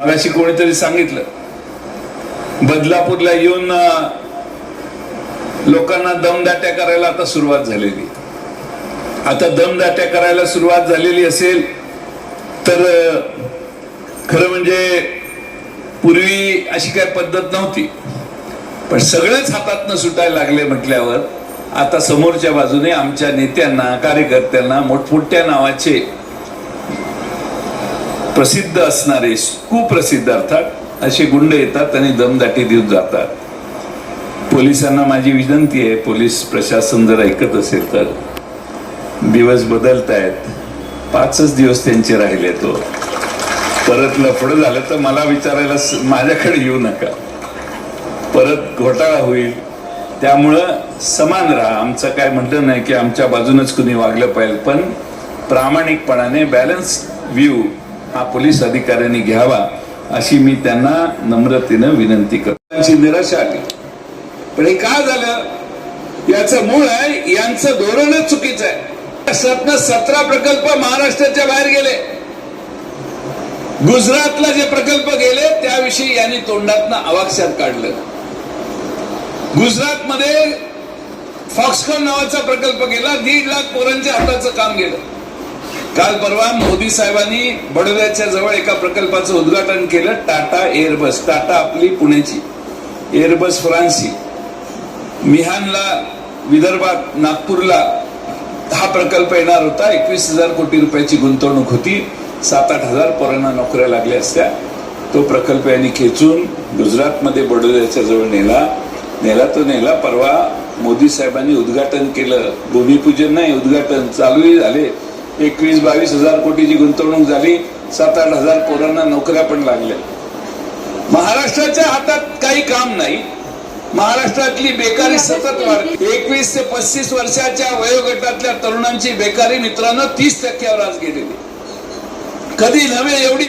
मगाशी कोणीतरी सांगितलं बदलापूरला येऊन लोकांना दमदाट्या करायला आता सुरुवात झालेली. आता दमदाट्या करायला सुरुवात झालेली असेल तर खरं म्हणजे पूर्वी अशी काय पद्धत नव्हती. पण सगळेच हातातनं सुटायला लागले म्हटल्यावर आता समोरच्या बाजूने आमच्या नेत्यांना कार्यकर्त्यांना मोठमोठ्या नावाचे प्रसिद्ध असणारे कुप्रसिद्ध अर्थात असे गुंड येतात आणि दमदाटी देऊन जातात. पोलिसांना माझी विनंती आहे पोलीस प्रशासन जर ऐकत असेल तर. दिवस बदलत आहेत पाचच दिवस त्यांचे राहिले तो. परत लफडं झालं तर मला विचारायला माझ्याकडे येऊ नका. परत घोटाळा होईल. त्यामुळं समान राहा. आमचं काय म्हटलं नाही की आमच्या बाजूनच कुणी वागलं पाहिजे पण प्रामाणिकपणाने बॅलन्स व्ह्यू हा पोलीस अधिकाऱ्यांनी घ्यावा अशी मी त्यांना नम्रतेनं विनंती करतो. त्यांची निराशा आली. पण हे का झालं? याचं मूळ आहे यांचं धोरणच चुकीचं आहे. सतन सतरा प्रकल्प महाराष्ट्राच्या बाहेर गेले. गुजरातला जे प्रकल्प गेले त्याविषयी यांनी तोंडातनं अवाक्षात काढलं. गुजरातमध्ये फॉक्सकॉन नावाचा प्रकल्प गेला दीड लाख पोरांच्या हाताचं काम गेलं. काल परवा मोदी साहेबांनी बडोद्याच्या जवळ एका प्रकल्पाचं उद्घाटन केलं टाटा एअरबस. टाटा आपली पुण्याची एअरबस फ्रान्सी मिहानला विदर्भात नागपूरला हा प्रकल्प येणार होता. एकवीस हजार कोटी रुपयाची गुंतवणूक होती. सात आठ हजार पोरांना नोकऱ्या लागल्या असत्या. तो प्रकल्प यांनी खेचून गुजरातमध्ये बडोद्याच्या जवळ नेला. नेला तो नेला. परवा मोदी साहेबांनी उद्घाटन केलं. भूमिपूजन नाही उद्घाटन चालूही झाले. एकवीस बावीस हजार कोटीची गुंतवणूक झाली. सात आठ हजार पोरांना नोकऱ्या पण लागल्या. महाराष्ट्राच्या हातात काही काम नाही. महाराष्ट्रातली बेकारी सतत वाढते. एकवीस ते पस्तीस वर्षाच्या वयोगटातल्या तरुणांची बेकारी मित्रांनो तीस टक्क्यावर आज गेलेली कधी नव्हे एवढी